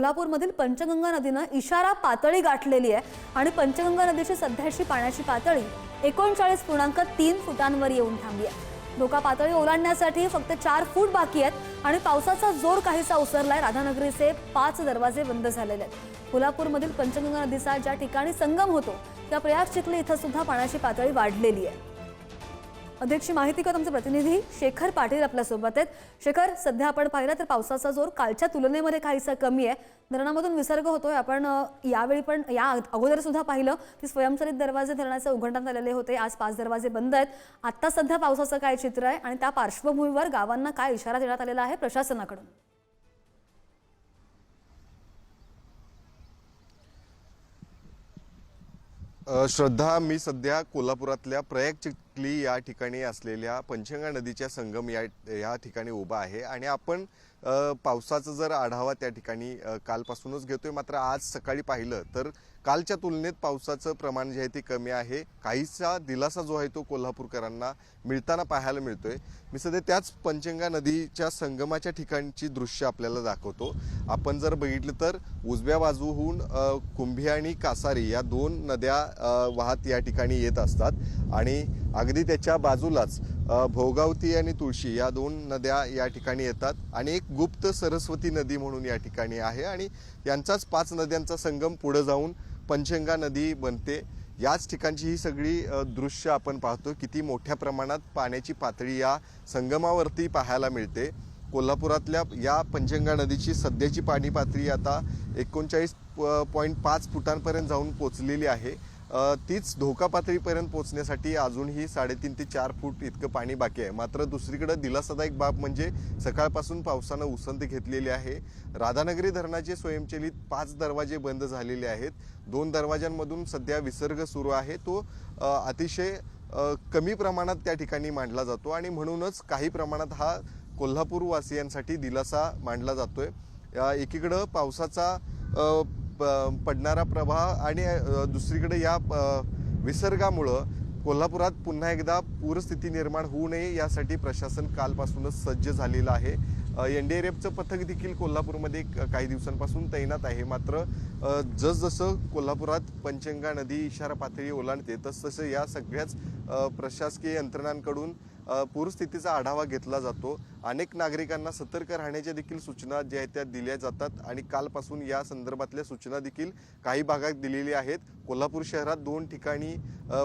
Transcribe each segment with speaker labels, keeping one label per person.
Speaker 1: कोल्हापूरमधील पंचगंगा नदीनं इशारा पातळी गाठलेली आहे आणि पंचगंगा नदीची सध्याची पाण्याची पातळी एकोणचाळीस पूर्णांक तीन फुटांवर येऊन थांबली आहे. धोका पातळी ओलांडण्यासाठी फक्त चार फूट बाकी आहेत आणि पावसाचा जोर काहीसा ओसरलाय. राधानगरीचे पाच दरवाजे बंद झालेले आहेत. कोल्हापूरमधील पंचगंगा नदीचा ज्या ठिकाणी संगम होतो त्या प्रयाग चिखली इथं सुद्धा पाण्याची पातळी वाढलेली आहे. अधिकची माहिती का आमचे प्रतिनिधी शेखर पाटील आपल्यासोबत आहेत. शेखर सध्या आपण पाहिलं तर पावसाचा जोर कालच्या तुलनेमध्ये काहीसा कमी आहे. धरणामधून विसर्ग होतोय. आपण यावेळी पण या अगोदर सुद्धा पाहिलं की स्वयंचलित दरवाजे धरणाचे उघडण्यात आलेले होते. आज पाच दरवाजे बंद आहेत. आता सध्या पावसाचं काय चित्र आहे आणि त्या पार्श्वभूमीवर गावांना काय इशारा देण्यात आलेला आहे प्रशासनाकडून?
Speaker 2: श्रद्धा मी सध्या कोल्हापुरातल्या प्रयाग चिखली या ठिकाणी असलेल्या पंचगंगा नदीच्या संगम या या ठिकाणी उभा आहे. आणि आपण पावसाचा जर आढावा त्या ठिकाणी कालपासूनच घेतोय. मात्र आज सकाळी पाहिलं तर कालच्या तुलनेत पावसाचं प्रमाण जे आहे ते कमी आहे. काहीसा दिलासा जो आहे तो कोल्हापूरकरांना मिळताना पाहायला मिळतोय. मी सध्या त्याच पंचंगा नदीच्या संगमाच्या ठिकाणची दृश्य आपल्याला दाखवतो. आपण जर बघितलं तर उजव्या बाजूहून कुंभी आणि कासारी या दोन नद्या वाहत या ठिकाणी येत असतात. आणि अगदी त्याच्या बाजूलाच भोगावती आणि तुळशी या दोन नद्या या ठिकाणी येतात आणि एक गुप्त सरस्वती नदी म्हणून या ठिकाणी आहे आणि यांचाच पाच नद्यांचा संगम पुढे जाऊन पंचगंगा नदी बनते. याच ठिकाणची ही सगळी दृश्य आपण पाहतो किती मोठ्या प्रमाणात पाण्याची पातळी या संगमावरती पाहायला मिळते. कोल्हापुरातल्या या पंचगंगा नदीची सध्याची पाणी पातळी आता एकोणचाळीस पॉईंट पाच फुटांपर्यंत जाऊन पोचलेली आहे. तीच धोका पातळीपर्यंत पोहोचण्यासाठी अजूनही साडेतीन ते चार फूट इतकं पाणी बाकी आहे. मात्र दुसरीकडे दिलासादायक बाब म्हणजे सकाळपासून पावसानं उसंत घेतलेली आहे. राधानगरी धरणाचे स्वयंचलित पाच दरवाजे बंद झालेले आहेत. दोन दरवाजांमधून सध्या विसर्ग सुरू आहे. तो अतिशय कमी प्रमाणात त्या ठिकाणी मांडला जातो आणि म्हणूनच काही प्रमाणात हा कोल्हापूरवासियांसाठी दिलासा मांडला जातोय. एकीकडं पावसाचा पडणारा प्रवाह आणि दुसरीकडे या विसर्गामुळं कोल्हापुरात पुन्हा एकदा पूरस्थिती निर्माण होऊ नये यासाठी प्रशासन कालपासूनच सज्ज झालेलं आहे. एन डी एफचं पथक देखील कोल्हापूरमध्ये काही दिवसांपासून तैनात आहे. मात्र जसजसं कोल्हापुरात पंचंगा नदी इशारा पातळी ओलांडते तसतसं या सगळ्याच प्रशासकीय यंत्रणांकडून पूरस्थितीचा आढावा घेतला जातो. अनेक नागरिकांना सतर्क राहण्याच्या देखील सूचना ज्या आहेत त्या दिल्या जातात आणि कालपासून या संदर्भातल्या सूचना देखील काही भागात दिलेल्या आहेत. कोल्हापूर शहरात दोन ठिकाणी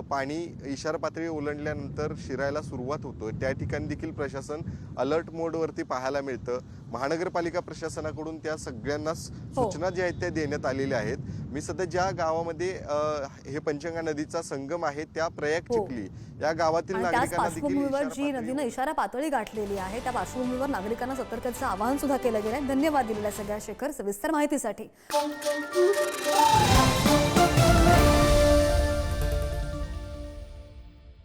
Speaker 2: पाणी इशारा पातळी ओलांडल्यानंतर शिरायला सुरुवात होतो त्या ठिकाणी देखील प्रशासन अलर्ट मोडवरती पाहायला मिळतं. महानगरपालिका प्रशासनाकडून त्या सगळ्यांना
Speaker 1: हो.
Speaker 2: सूचना ज्या आहेत त्या देण्यात आलेल्या आहेत. मी सध्या ज्या गावामध्ये हे पंचगंगा नदीचा संगम आहे त्या प्रयाग
Speaker 1: हो.
Speaker 2: चिखली या गावातील नागरिकांना देखील
Speaker 1: जी नदीनं इशारा पातळी गाठलेली आहे त्या पार्श्वभूमीवर नागरिकांना सतर्कतेचं आवाहन सुद्धा केलं गेलं आहे धन्यवाद दिलेल्या सगळ्या शेखर सविस्तर माहितीसाठी